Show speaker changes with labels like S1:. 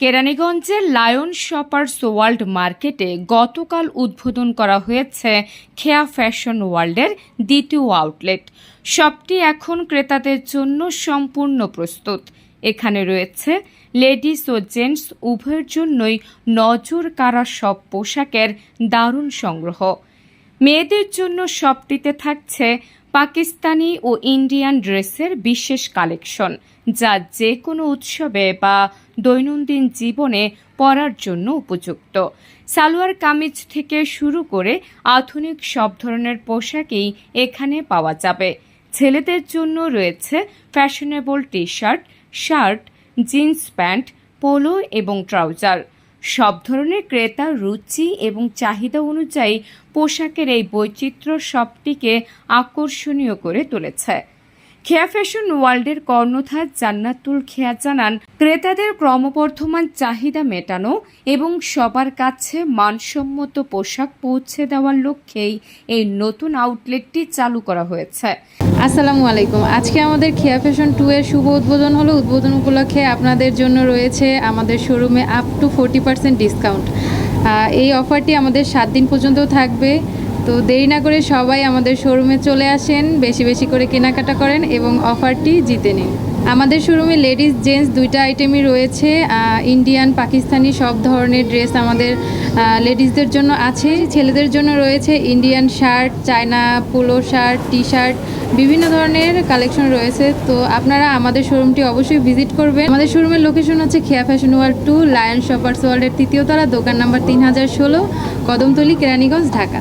S1: কেরানীগঞ্জের lion shoppers world মার্কেটে গতকাল উদ্বোধন করা হয়েছে খেয়া ফ্যাশন ওয়ার্ল্ডের দ্বিতীয় আউটলেট। শপটি এখন ক্রেতাদের জন্য সম্পূর্ণ প্রস্তুত। এখানে রয়েছে লেডিস ও জেন্টস, উভয়ের জন্যই নজর কাড়া সব পোশাকের দারুণ সংগ্রহ। মেয়েদের জন্য শপটিতে থাকছে পাকিস্তানি ও ইন্ডিয়ান ড্রেসের বিশেষ কালেকশন, যা যে কোনো উৎসবে বা দৈনন্দিন জীবনে পরার জন্য উপযুক্ত। সালোয়ার কামিজ থেকে শুরু করে আধুনিক সব ধরনের পোশাকই এখানে পাওয়া যাবে। ছেলেদের জন্য রয়েছে fashionable T shirt shirt, jeans pant, polo এবং ট্রাউজার। সব ধরনের ক্রেতার রুচি এবং চাহিদা অনুযায়ী পোশাকের এই বৈচিত্র্য সবটিকে আকর্ষণীয় করে তুলেছে। খেয়া ফ্যাশন ওয়ার্ল্ডের কর্ণধার জান্নাতুল খেয়া জানান, ক্রেতাদের ক্রমবর্ধমান চাহিদা মেটানো এবং সবার কাছে মানসম্মত পোশাক পৌঁছে দেওয়ার লক্ষ্যেই এই নতুন আউটলেটটি চালু করা হয়েছে।
S2: আসসালামু আলাইকুম। আজকে আমাদের খেয়া ফ্যাশন টু এর শুভ উদ্বোধন হলো। উদ্বোধন উপলক্ষে আপনাদের জন্য রয়েছে আমাদের শোরুমে up to forty percent discount এই অফারটি আমাদের সাত দিন পর্যন্ত থাকবে। তো দেরি না করে সবাই আমাদের শোরুমে চলে আসেন, বেশি বেশি করে কেনাকাটা করেন এবং অফারটি জিতে নিন। আমাদের শোরুমে লেডিস জেন্টস দুইটা আইটেমই রয়েছে। ইন্ডিয়ান পাকিস্তানি সব ধরনের ড্রেস আমাদের লেডিসদের জন্য আছে। ছেলেদের জন্য রয়েছে Indian shirt China polo shirt T shirt বিভিন্ন ধরনের কালেকশন রয়েছে। তো আপনারা আমাদের শোরুমটি অবশ্যই ভিজিট করবেন। আমাদের শোরুমের লোকেশন হচ্ছে Kheya fashion world two lion shoppers ওয়ার্ল্ডের তৃতীয় তলা, দোকান নাম্বার তিন হাজার ষোলো, কদমতলি, কেরানীগঞ্জ, ঢাকা।